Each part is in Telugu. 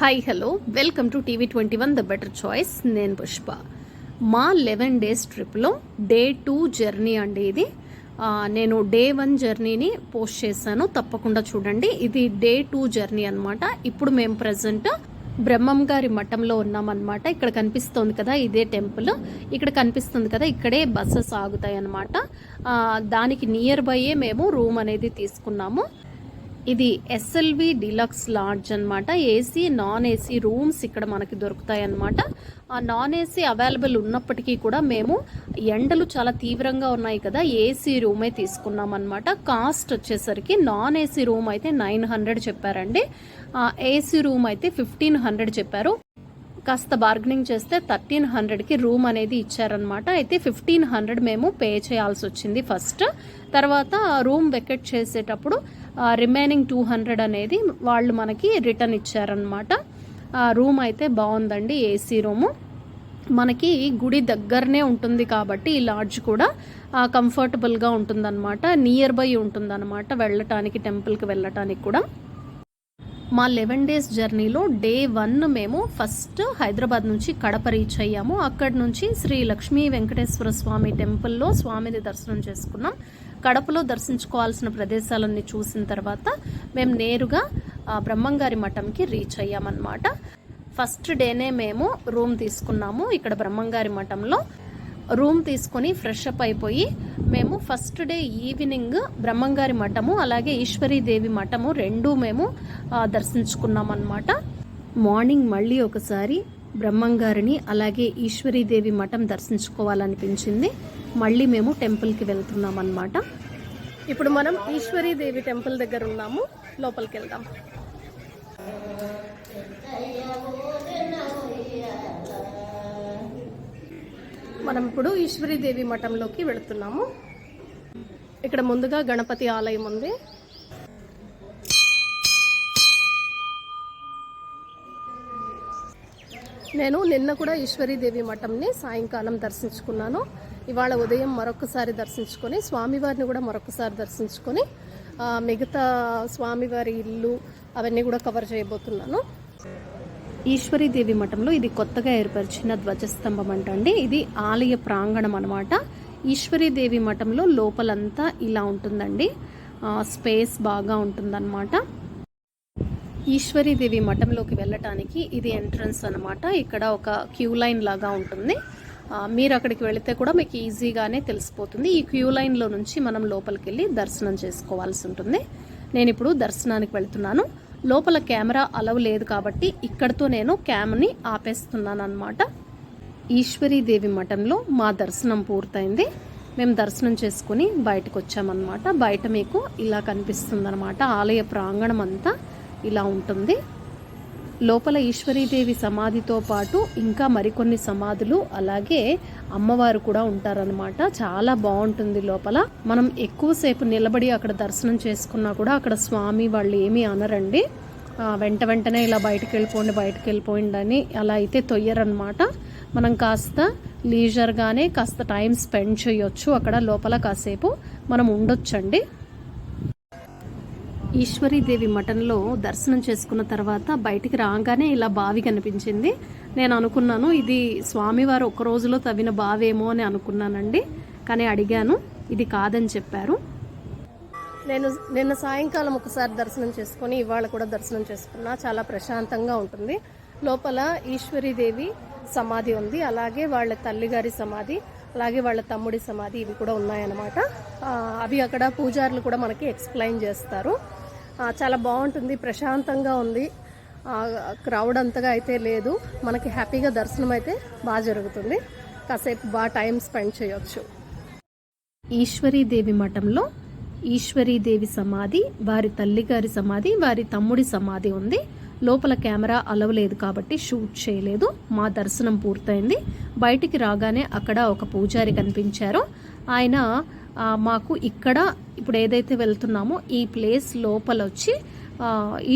Hi hello welcome to TV twenty one the better choice నేను పుష్ప. మా లెవెన్ డేస్ ట్రిప్లో డే టూ జర్నీ అండి ఇది. నేను డే వన్ జర్నీని పోస్ట్ చేశాను. తప్పకుండా చూడండి. ఇది డే టూ జర్నీ అనమాట ఇప్పుడు మేము ప్రజెంట్ బ్రహ్మం గారి మఠంలో ఉన్నామన్నమాట. ఇక్కడ కనిపిస్తుంది కదా ఇదే టెంపుల్ ఇక్కడ కనిపిస్తుంది కదా ఇక్కడే బస్సెస్ ఆగుతాయి అన్నమాట దానికి నియర్ బైయే మేము రూమ్ అనేది తీసుకున్నాము. ఇది ఎస్ఎల్వి డిలక్స్ లాడ్జ్ అన్నమాట. ఏసీ నాన్ ఏసీ రూమ్స్ ఇక్కడ మనకి దొరుకుతాయి అన్నమాట ఆ నాన్ ఏసీ అవైలబుల్ ఉన్నప్పటికీ కూడా మేము ఎండలు చాలా తీవ్రంగా ఉన్నాయి కదా ఏసీ రూమే తీసుకున్నాం అనమాట కాస్ట్ వచ్చేసరికి నాన్ ఏసీ రూమ్ అయితే నైన్ హండ్రెడ్ చెప్పారండి. ఏసీ రూమ్ అయితే ఫిఫ్టీన్ హండ్రెడ్ చెప్పారు. కాస్త బార్గెనింగ్ చేస్తే థర్టీన్ హండ్రెడ్కి రూమ్ అనేది ఇచ్చారనమాట అయితే ఫిఫ్టీన్ హండ్రెడ్ మేము పే చేయాల్సి వచ్చింది ఫస్ట్ తర్వాత రూమ్ వెకెట్ చేసేటప్పుడు రిమైనింగ్ టూ హండ్రెడ్ అనేది వాళ్ళు మనకి రిటర్న్ ఇచ్చారనమాట రూమ్ అయితే బాగుందండి ఏసీ రూము మనకి గుడి దగ్గరనే ఉంటుంది కాబట్టి ఈ లాడ్జ్ కూడా కంఫర్టబుల్గా ఉంటుందన్నమాట. నియర్ బై ఉంటుందన్నమాట వెళ్ళటానికి టెంపుల్కి వెళ్ళటానికి కూడా. మా లెవెన్ డేస్ జర్నీలో డే వన్ మేము ఫస్ట్ హైదరాబాద్ నుంచి కడప రీచ్ అయ్యాము. అక్కడి నుంచి శ్రీ లక్ష్మీ వెంకటేశ్వర స్వామి టెంపుల్లో స్వామిని దర్శనం చేసుకున్నాం. కడపలో దర్శించుకోవాల్సిన ప్రదేశాలన్నీ చూసిన తర్వాత మేము నేరుగా ఆ, బ్రహ్మంగారి మఠంకి రీచ్ అయ్యామన్నమాట. ఫస్ట్ డేనే మేము రూమ్ తీసుకున్నాము. ఇక్కడ బ్రహ్మంగారి మఠంలో రూమ్ తీసుకొని ఫ్రెష్ అప్ అయిపోయి మేము ఫస్ట్ డే ఈవినింగ్ బ్రహ్మంగారి మఠము అలాగే ఈశ్వరీదేవి మఠము రెండు మేము దర్శించుకున్నాం అన్నమాట మార్నింగ్ మళ్ళీ ఒకసారి బ్రహ్మంగారిని అలాగే ఈశ్వరీదేవి మఠం దర్శించుకోవాలనిపించింది. మళ్ళీ మేము టెంపుల్కి వెళ్తున్నాం అనమాట ఇప్పుడు మనం ఈశ్వరీదేవి టెంపుల్ దగ్గర ఉన్నాము. లోపలికి వెళ్దాం. మనం ఇప్పుడు ఈశ్వరీదేవి మఠంలోకి వెళుతున్నాము. ఇక్కడ ముందుగా గణపతి ఆలయం ఉంది. నేను నిన్న కూడా ఈశ్వరీదేవి మఠంని సాయంకాలం దర్శించుకున్నాను. ఇవాళ ఉదయం మరొకసారి దర్శించుకొని స్వామివారిని కూడా మరొకసారి దర్శించుకొని మిగతా స్వామివారి ఇల్లు అవన్నీ కూడా కవర్ చేయబోతున్నాను. ఈశ్వరీదేవి మఠంలో ఇది కొత్తగా ఏర్పరిచిన ధ్వజస్తంభం అంటండి. ఇది ఆలయ ప్రాంగణం అనమాట ఈశ్వరీదేవి మఠంలో లోపలంతా ఇలా ఉంటుందండి. స్పేస్ బాగా ఉంటుందన్నమాట. ఈశ్వరీదేవి మఠంలోకి వెళ్ళటానికి ఇది ఎంట్రన్స్ అనమాట ఇక్కడ ఒక క్యూ లైన్ లాగా ఉంటుంది. మీరు అక్కడికి వెళితే కూడా మీకు ఈజీగానే తెలిసిపోతుంది. ఈ క్యూ లైన్లో నుంచి మనం లోపలికి వెళ్ళి దర్శనం చేసుకోవాల్సి ఉంటుంది. నేను ఇప్పుడు దర్శనానికి వెళ్తున్నాను. లోపల కెమెరా అలవ్ లేదు కాబట్టి ఇక్కడితో నేను క్యామ్ని ఆపేస్తున్నాను అనమాట ఈశ్వరీదేవి మఠంలో మా దర్శనం పూర్తయింది. మేము దర్శనం చేసుకుని బయటకు వచ్చామన్నమాట. బయట మీకు ఇలా కనిపిస్తుంది ఆలయ ప్రాంగణం అంతా ఇలా ఉంటుంది. లోపల ఈశ్వరీదేవి సమాధితో పాటు ఇంకా మరికొన్ని సమాధులు అలాగే అమ్మవారు కూడా ఉంటారనమాట చాలా బాగుంటుంది లోపల. మనం ఎక్కువసేపు నిలబడి అక్కడ దర్శనం చేసుకున్నా కూడా అక్కడ స్వామి వాళ్ళు ఏమీ అనరండి. వెంట వెంటనే ఇలా బయటకు వెళ్ళిపోండి బయటకు వెళ్ళిపోయిండి అని అలా అయితే తొయ్యరనమాట మనం కాస్త లీజర్గానే కాస్త టైం స్పెండ్ చేయొచ్చు. అక్కడ లోపల కాసేపు మనం ఉండొచ్చండి. ఈశ్వరీదేవి మఠంలో దర్శనం చేసుకున్న తర్వాత బయటికి రాగానే ఇలా బావి కనిపించింది. నేను అనుకున్నాను ఇది స్వామివారు ఒక రోజులో తవ్విన బావేమో అని అనుకున్నానండి. కానీ అడిగాను ఇది కాదని చెప్పారు. నేను నిన్న సాయంకాలం ఒకసారి దర్శనం చేసుకొని ఇవాళ కూడా దర్శనం చేసుకున్నా. చాలా ప్రశాంతంగా ఉంటుంది. లోపల ఈశ్వరీదేవి సమాధి ఉంది. అలాగే వాళ్ళ తల్లిగారి సమాధి అలాగే వాళ్ళ తమ్ముడి సమాధి ఇవి కూడా ఉన్నాయన్నమాట. అవి అక్కడ పూజారులు కూడా మనకి ఎక్స్ప్లెయిన్ చేస్తారు. చాలా బాగుంటుంది ప్రశాంతంగా ఉంది. క్రౌడ్ అంతగా అయితే లేదు. మనకి హ్యాపీగా దర్శనం అయితే బాగా జరుగుతుంది. కాసేపు బాగా టైం స్పెండ్ చేయొచ్చు. ఈశ్వరీదేవి మఠంలో ఈశ్వరీదేవి సమాధి వారి తల్లిగారి సమాధి వారి తమ్ముడి సమాధి ఉంది. లోపల కెమెరా అలవలేదు కాబట్టి షూట్ చేయలేదు. మా దర్శనం పూర్తయింది. బయటికి రాగానే అక్కడ ఒక పూజారి కనిపించారు. ఆయన మాకు ఇక్కడ ఇప్పుడు ఏదైతే వెళ్తున్నామో ఈ ప్లేస్ లోపల వచ్చి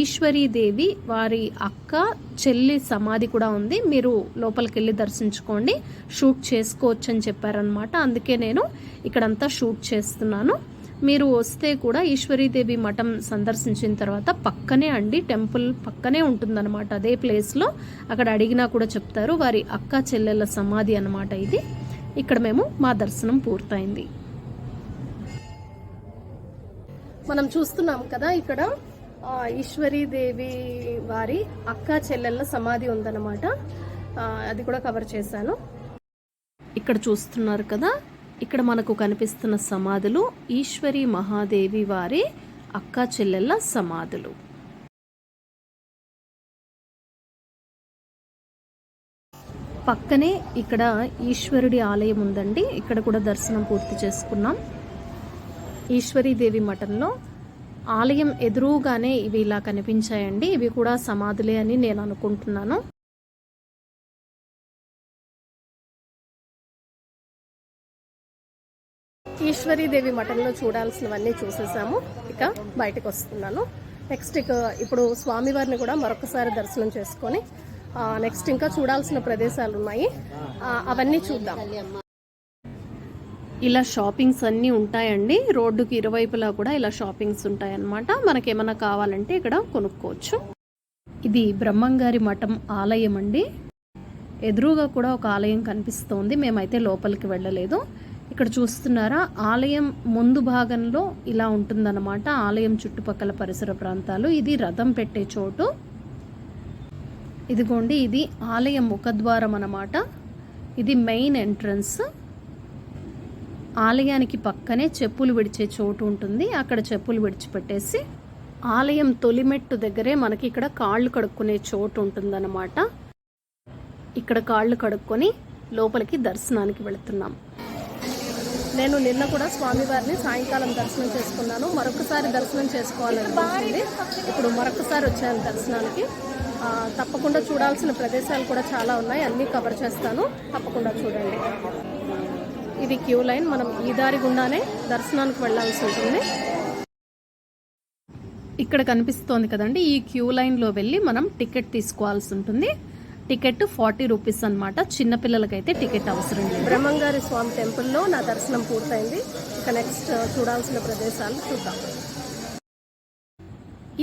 ఈశ్వరీదేవి వారి అక్క చెల్లి సమాధి కూడా ఉంది. మీరు లోపలికి వెళ్ళి దర్శించుకోండి. షూట్ చేసుకోవచ్చు అని చెప్పారనమాట అందుకే నేను ఇక్కడంతా షూట్ చేస్తున్నాను. మీరు వస్తే కూడా ఈశ్వరీదేవి మఠం సందర్శించిన తర్వాత పక్కనే అండి టెంపుల్ పక్కనే ఉంటుందన్నమాట. అదే ప్లేస్లో అక్కడ అడిగినా కూడా చెప్తారు. వారి అక్క చెల్లెళ్ళ సమాధి అనమాట ఇది. ఇక్కడ మేము మా దర్శనం పూర్తయింది. మనం చూస్తున్నాం కదా ఇక్కడ ఈశ్వరీదేవి వారి అక్క చెల్లెళ్ళ సమాధి ఉందన్నమాట. అది కూడా కవర్ చేశాను. ఇక్కడ చూస్తున్నారు కదా ఇక్కడ మనకు కనిపిస్తున్న సమాధులు ఈశ్వరి మహాదేవి వారి అక్క చెల్లెళ్ళ సమాధులు. పక్కనే ఇక్కడ ఈశ్వరుడి ఆలయం ఉందండి. ఇక్కడ కూడా దర్శనం పూర్తి చేసుకున్నాం. ఈశ్వరీదేవి మఠంలో ఆలయం ఎదురుగానే ఇవి ఇలా కనిపించాయండి. ఇవి కూడా సమాధులే అని నేను అనుకుంటున్నాను. ఈశ్వరీదేవి మఠంలో చూడాల్సినవన్నీ చూసేసాము. ఇక బయటకు వస్తున్నాను. నెక్స్ట్ ఇక ఇప్పుడు స్వామివారిని కూడా మరొకసారి దర్శనం చేసుకొని నెక్స్ట్ ఇంకా చూడాల్సిన ప్రదేశాలు ఉన్నాయి అవన్నీ చూద్దాం. ఇలా షాపింగ్స్ అన్నీ ఉంటాయండి. రోడ్డుకి ఇరువైపులా కూడా ఇలా షాపింగ్స్ ఉంటాయన్నమాట. మనకేమైనా కావాలంటే ఇక్కడ కొనుక్కోవచ్చు. ఇది బ్రహ్మంగారి మఠం ఆలయం అండి ఎదురుగా కూడా ఒక ఆలయం కనిపిస్తోంది. మేమైతే లోపలికి వెళ్ళలేదు. ఇక్కడ చూస్తున్నారా ఆలయం ముందు భాగంలో ఇలా ఉంటుందన్నమాట. ఆలయం చుట్టుపక్కల పరిసర ప్రాంతాలు. ఇది రథం పెట్టే చోటు. ఇదిగోండి ఇది ఆలయం ముఖద్వారం అన్నమాట. ఇది మెయిన్ ఎంట్రన్స్. ఆలయానికి పక్కనే చెప్పులు విడిచే చోటు ఉంటుంది. అక్కడ చెప్పులు విడిచిపెట్టేసి ఆలయం తొలిమెట్టు దగ్గరే మనకి ఇక్కడ కాళ్ళు కడుక్కునే చోటు ఉంటుందన్నమాట. ఇక్కడ కాళ్ళు కడుక్కొని లోపలికి దర్శనానికి వెళుతున్నాం. నేను నిన్న కూడా స్వామివారిని సాయంకాలం దర్శనం చేసుకున్నాను. మరొకసారి దర్శనం చేసుకోవాలనిపించింది ఇప్పుడు మరొకసారి వచ్చాను దర్శనానికి. తప్పకుండా చూడాల్సిన ప్రదేశాలు కూడా చాలా ఉన్నాయి. అన్నీ కవర్ చేస్తాను. తప్పకుండా చూడండి. ఇది క్యూ లైన్. మనం ఈ దారి గుండానే దర్శనానికి వెళ్ళాల్సి ఉంటుంది. ఇక్కడ కనిపిస్తోంది కదండి ఈ క్యూ లైన్లో వెళ్ళి మనం టికెట్ తీసుకోవాల్సి ఉంటుంది. టికెట్ ఫార్టీ రూపీస్ అనమాట చిన్నపిల్లలకైతే టికెట్ అవసరం లేదు. బ్రహ్మంగారి స్వామి టెంపుల్లో నా దర్శనం పూర్తయింది. ఇక నెక్స్ట్ చూడాల్సిన ప్రదేశాలు చూద్దాం.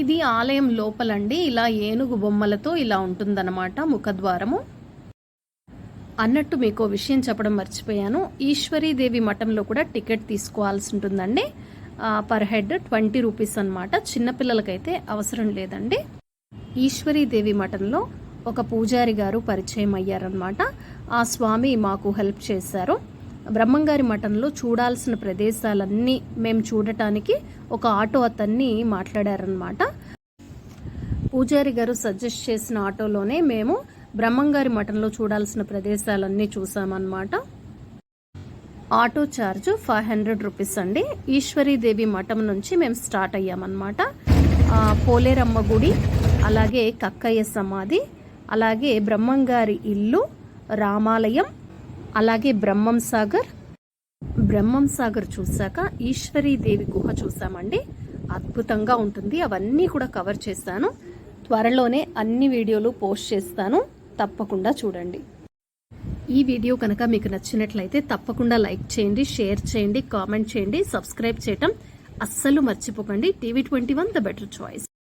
ఇది ఆలయం లోపలండి. ఇలా ఏనుగు బొమ్మలతో ఇలా ఉంటుందన్నమాట ముఖద్వారము. అన్నట్టు మీకు విషయం చెప్పడం మర్చిపోయాను. ఈశ్వరీదేవి మఠంలో కూడా టికెట్ తీసుకోవాల్సి ఉంటుందండి. పర్ హెడ్ ట్వంటీ రూపీస్ అనమాట చిన్నపిల్లలకైతే అవసరం లేదండి. ఈశ్వరీదేవి మఠంలో ఒక పూజారి గారు పరిచయం అయ్యారనమాట ఆ స్వామి మాకు హెల్ప్ చేశారు. బ్రహ్మంగారి మఠంలో చూడాల్సిన ప్రదేశాలన్నీ మేము చూడటానికి ఒక ఆటో అతన్ని మాట్లాడారనమాట పూజారి గారు సజెస్ట్ చేసిన ఆటోలోనే మేము బ్రహ్మంగారి మఠంలో చూడాల్సిన ప్రదేశాలన్నీ చూసామన్నమాట. Auto charge five hundred rupees అండి. ఈశ్వరీదేవి మఠం నుంచి మేము స్టార్ట్ అయ్యామన్నమాట. పోలేరమ్మ గుడి అలాగే కక్కయ్య సమాధి అలాగే బ్రహ్మంగారి ఇల్లు రామాలయం అలాగే బ్రహ్మం సాగర్. బ్రహ్మం సాగర్ చూశాక ఈశ్వరీదేవి గుహ చూసామండి అద్భుతంగా ఉంటుంది. అవన్నీ కూడా కవర్ చేస్తాను త్వరలోనే అన్ని వీడియోలు పోస్ట్ చేస్తాను. తప్పకుండా చూడండి. ఈ వీడియో కనుక మీకు నచ్చినట్లయితే తప్పకుండా లైక్ చేయండి షేర్ చేయండి కామెంట్ చేయండి సబ్స్క్రైబ్ చేయటం అస్సలు మర్చిపోకండి. TV twenty one the better choice.